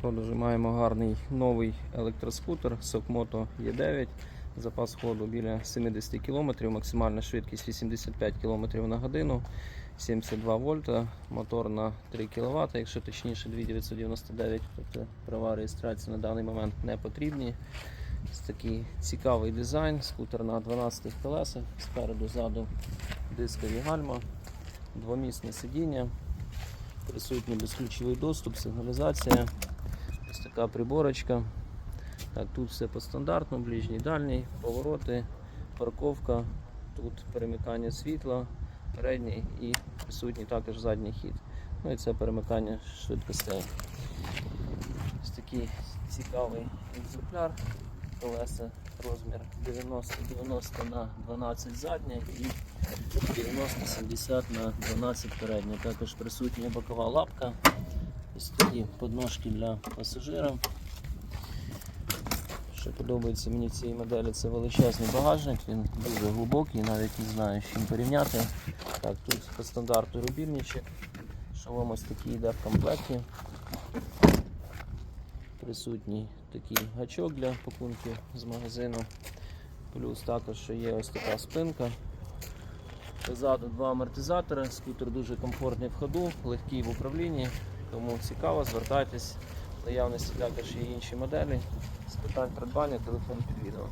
продажу маємо гарний новий електроскутер Sokmoto E9. Запас ходу біля 70 км, максимальна швидкість 85 км на годину, 72 вольта, мотор на 3 кВт, якщо точніше 2999, тобто права реєстрації на даний момент не потрібні. Ось такий цікавий дизайн, скутер на 12 колесах, спереду ззаду дискові гальма, двомісне сидіння, присутній безключовий доступ, сигналізація, ось така приборочка. Так, тут все по стандартну, ближній дальній, повороти, парковка, тут перемикання світла, передній і присутній також задній хід. Ну і це перемикання швидкостей. Ось такий цікавий екземпляр. Колеса розмір 90-90 на 12 задня і 90-70 на 12 передня. Також присутня бокова лапка. Ось такі подножки для пасажира. Що подобається мені в цій моделі, це величезний багажник, він дуже глибокий, навіть не знаю з чим порівняти. Так, тут по стандарту рубільничок, шолом ось такий йде в комплекті. Присутній такий гачок для пакунків з магазину. Плюс також що є ось така спинка. Позаду два амортизатори, скутер дуже комфортний в ходу, легкий в управлінні, тому цікаво, звертайтесь. Наявності також є інші моделі. З питань придбання телефон під відео.